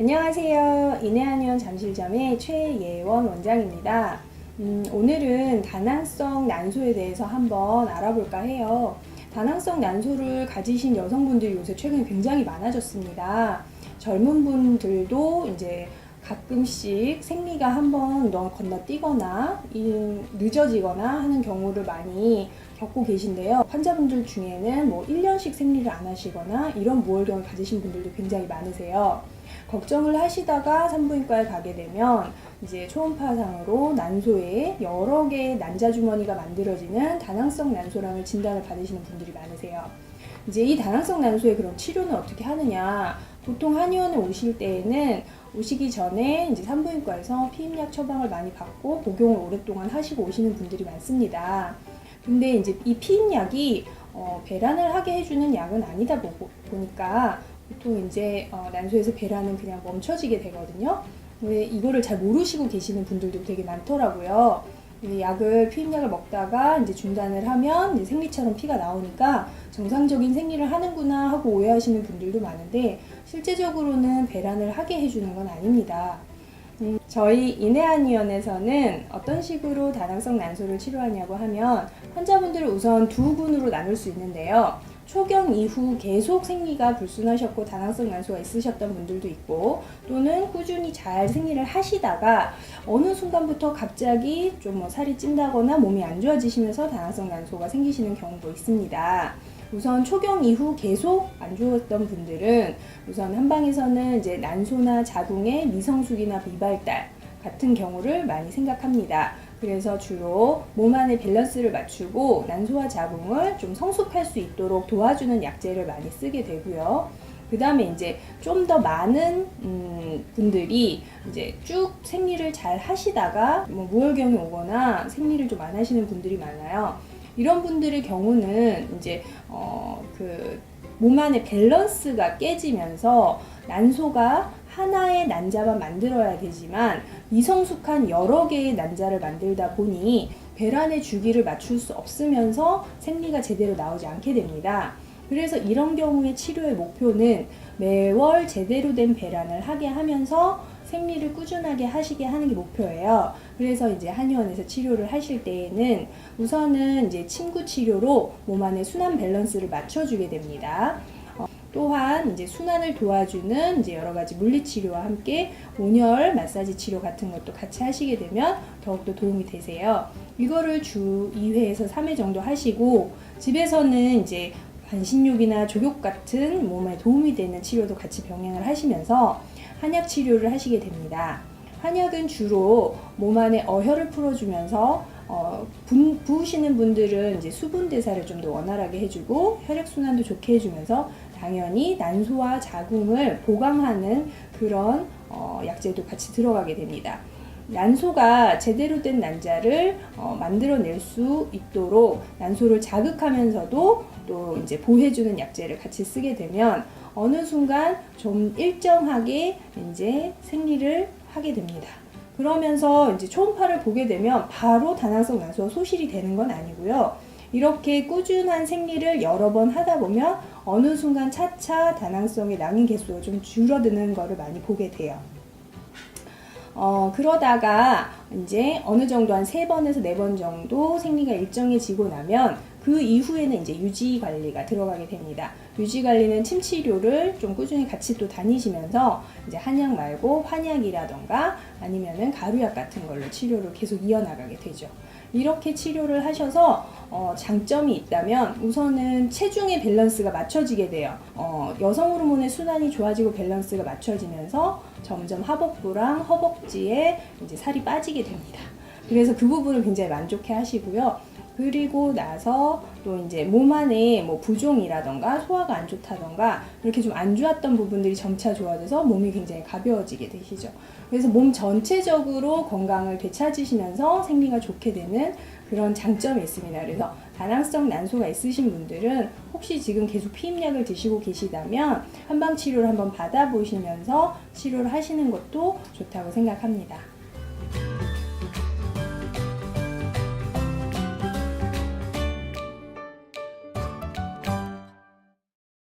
안녕하세요. 인해한의원 잠실점의 최예원 원장입니다. 음, 오늘은 다낭성 난소에 대해서 한번 알아볼까 해요. 다낭성 난소를 가지신 여성분들이 요새 최근에 굉장히 많아졌습니다. 젊은 분들도 이제 가끔씩 생리가 한번 너 건너뛰거나 이- 늦어지거나 하는 경우를 많이 겪고 계신데요. 환자분들 중에는 뭐 1년씩 생리를 안 하시거나 이런 무월경을 가지신 분들도 굉장히 많으세요. 걱정을 하시다가 산부인과에 가게 되면 이제 초음파상으로 난소에 여러 개의 난자 주머니가 만들어지는 다낭성 난소랑을 진단을 받으시는 분들이 많으세요. 이제 이 다낭성 난소의 그런 치료는 어떻게 하느냐? 보통 한의원에 오실 때에는 오시기 전에 이제 산부인과에서 피임약 처방을 많이 받고 복용을 오랫동안 하시고 오시는 분들이 많습니다. 근데 이제 이 피임약이 어, 배란을 하게 해주는 약은 아니다 보, 보니까 보통 이제 어, 난소에서 배란은 그냥 멈춰지게 되거든요. 왜 이거를 잘 모르시고 계시는 분들도 되게 많더라고요. 이 약을 피임약을 먹다가 이제 중단을 하면 이제 생리처럼 피가 나오니까 정상적인 생리를 하는구나 하고 오해하시는 분들도 많은데 실제적으로는 배란을 하게 해주는 건 아닙니다. 음, 저희 인해한의원에서는 어떤 식으로 다낭성 난소를 치료하냐고 하면 환자분들을 우선 두 군으로 나눌 수 있는데요. 초경 이후 계속 생리가 불순하셨고 다낭성 난소가 있으셨던 분들도 있고 또는 꾸준히 잘 생리를 하시다가 어느 순간부터 갑자기 좀 뭐 살이 찐다거나 몸이 안 좋아지시면서 다낭성 난소가 생기시는 경우도 있습니다. 우선 초경 이후 계속 안 좋았던 분들은 우선 한방에서는 이제 난소나 자궁의 미성숙이나 비발달 같은 경우를 많이 생각합니다. 그래서 주로 몸 안의 밸런스를 맞추고 난소와 자궁을 좀 성숙할 수 있도록 도와주는 약재를 많이 쓰게 되고요. 그 다음에 이제 좀 더 많은 음, 분들이 이제 쭉 생리를 잘 하시다가 뭐 무월경이 오거나 생리를 좀 안 하시는 분들이 많아요. 이런 분들의 경우는 이제 어, 그몸 안의 밸런스가 깨지면서 난소가 하나의 난자만 만들어야 되지만 미성숙한 여러 개의 난자를 만들다 보니 배란의 주기를 맞출 수 없으면서 생리가 제대로 나오지 않게 됩니다. 그래서 이런 경우의 치료의 목표는 매월 제대로 된 배란을 하게 하면서 생리를 꾸준하게 하시게 하는 게 목표예요. 그래서 이제 한의원에서 치료를 하실 때에는 우선은 이제 침구 치료로 몸 안의 순환 밸런스를 맞춰주게 됩니다. 어, 또한 이제 순환을 도와주는 이제 여러 가지 물리 치료와 함께 온열 마사지 치료 같은 것도 같이 하시게 되면 더욱더 도움이 되세요. 이거를 주 2회에서 3회 정도 하시고 집에서는 이제 반신욕이나 족욕 같은 몸에 도움이 되는 치료도 같이 병행을 하시면서 한약 치료를 하시게 됩니다. 한약은 주로 몸 안에 어혈을 풀어주면서 어, 분, 부으시는 분들은 이제 수분 대사를 좀 더 원활하게 해주고 혈액 순환도 좋게 해주면서 당연히 난소와 자궁을 보강하는 그런 어, 약재도 같이 들어가게 됩니다. 난소가 제대로 된 난자를 어, 만들어낼 수 있도록 난소를 자극하면서도 또 이제 보호해주는 약재를 같이 쓰게 되면 어느 순간 좀 일정하게 이제 생리를 하게 됩니다. 그러면서 이제 초음파를 보게 되면 바로 다낭성 난소가 소실이 되는 건 아니고요. 이렇게 꾸준한 생리를 여러 번 하다 보면 어느 순간 차차 다낭성의 낭인 개수가 좀 줄어드는 거를 많이 보게 돼요. 어, 그러다가 이제 어느 정도 한 세 번에서 네 번 정도 생리가 일정해지고 나면 그 이후에는 이제 유지 관리가 들어가게 됩니다. 유지 관리는 침 치료를 좀 꾸준히 같이 또 다니시면서 이제 한약 말고 환약이라던가 아니면은 가루약 같은 걸로 치료를 계속 이어나가게 되죠. 이렇게 치료를 하셔서 어, 장점이 있다면 우선은 체중의 밸런스가 맞춰지게 돼요. 어, 여성 호르몬의 순환이 좋아지고 밸런스가 맞춰지면서 점점 하복부랑 허벅지에 이제 살이 빠지게 됩니다. 그래서 그 부분을 굉장히 만족해 하시고요. 그리고 나서 또 이제 몸 안에 뭐 부종이라던가 소화가 안 좋다던가 이렇게 좀 안 좋았던 부분들이 점차 좋아져서 몸이 굉장히 가벼워지게 되시죠. 그래서 몸 전체적으로 건강을 되찾으시면서 생리가 좋게 되는 그런 장점이 있습니다. 그래서 다낭성 난소가 있으신 분들은 혹시 지금 계속 피임약을 드시고 계시다면 한방 치료를 한번 받아보시면서 치료를 하시는 것도 좋다고 생각합니다.